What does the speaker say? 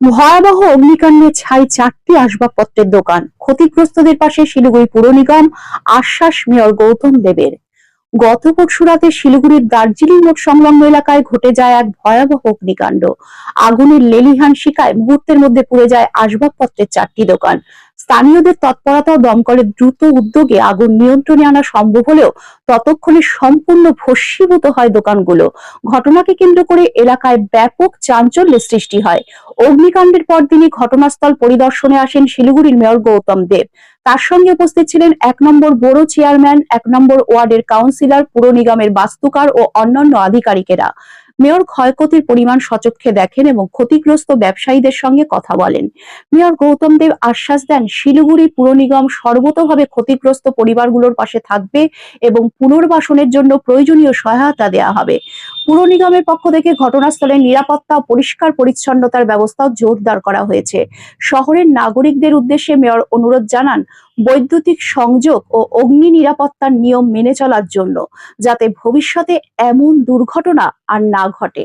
ভয়াবহ অগ্নিকাণ্ডে ছাই চারটি আসবাবপত্রের দোকান। ক্ষতিগ্রস্তদের পাশে শিলিগুড়ি পুর নিগম, আশ্বাস মেয়র গৌতম দেবের। গত পরশু রাতে শিলিগুড়ির দার্জিলিং মোট সংলগ্ন এলাকায় ঘটে যায় এক ভয়াবহ অগ্নিকাণ্ড। আগুনের লেলিহান শিকায় মুহূর্তের মধ্যে পুড়ে যায় আসবাবপত্রের চারটি দোকান। স্থানীয়দের তৎপরতা ও দমকলের দ্রুত উদ্যোগে আগুন নিয়ন্ত্রণে আনা সম্ভব হলেও ততক্ষণে সম্পূর্ণ ভস্মীভূত হয় দোকানগুলো। ঘটনাকে কেন্দ্র করে এলাকায় ব্যাপক চাঞ্চল্যের সৃষ্টি হয়। অগ্নিকাণ্ডের পরদিনই ঘটনাস্থল পরিদর্শনে আসেন শিলিগুড়ির মেয়র গৌতম দেব। তার সঙ্গে উপস্থিত ছিলেন এক নম্বর বড় চেয়ারম্যান, এক নম্বর ওয়ার্ডের কাউন্সিলর, পুর নিগমের বাস্তুকার ও অন্যান্য আধিকারিকেরা। মেয়র ক্ষয়ক্ষতির পরিমাণ সচক্ষে দেখেন এবং ক্ষতিগ্রস্ত ব্যবসায়ীদের সঙ্গে কথা বলেন। মেয়র গৌতম দেব আশ্বাস দেন, শিলিগুড়ি পুর নিগম সর্বতভাবে ক্ষতিগ্রস্ত পরিবারগুলোর পাশে থাকবে এবং পুনর্বাসনের জন্য প্রয়োজনীয় সহায়তা দেয়া হবে। পুর নিগমের পক্ষ থেকে ঘটনাস্থলে নিরাপত্তা পরিষ্কার পরিচ্ছন্নতার ব্যবস্থাও জোরদার করা হয়েছে। শহরের নাগরিকদের উদ্দেশ্যে মেয়র অনুরোধ জানান, বৈদ্যুতিক সংযোগ ও অগ্নি নিরাপত্তার নিয়ম মেনে চলার জন্য, যাতে ভবিষ্যতে এমন দুর্ঘটনা আর না ঘটে।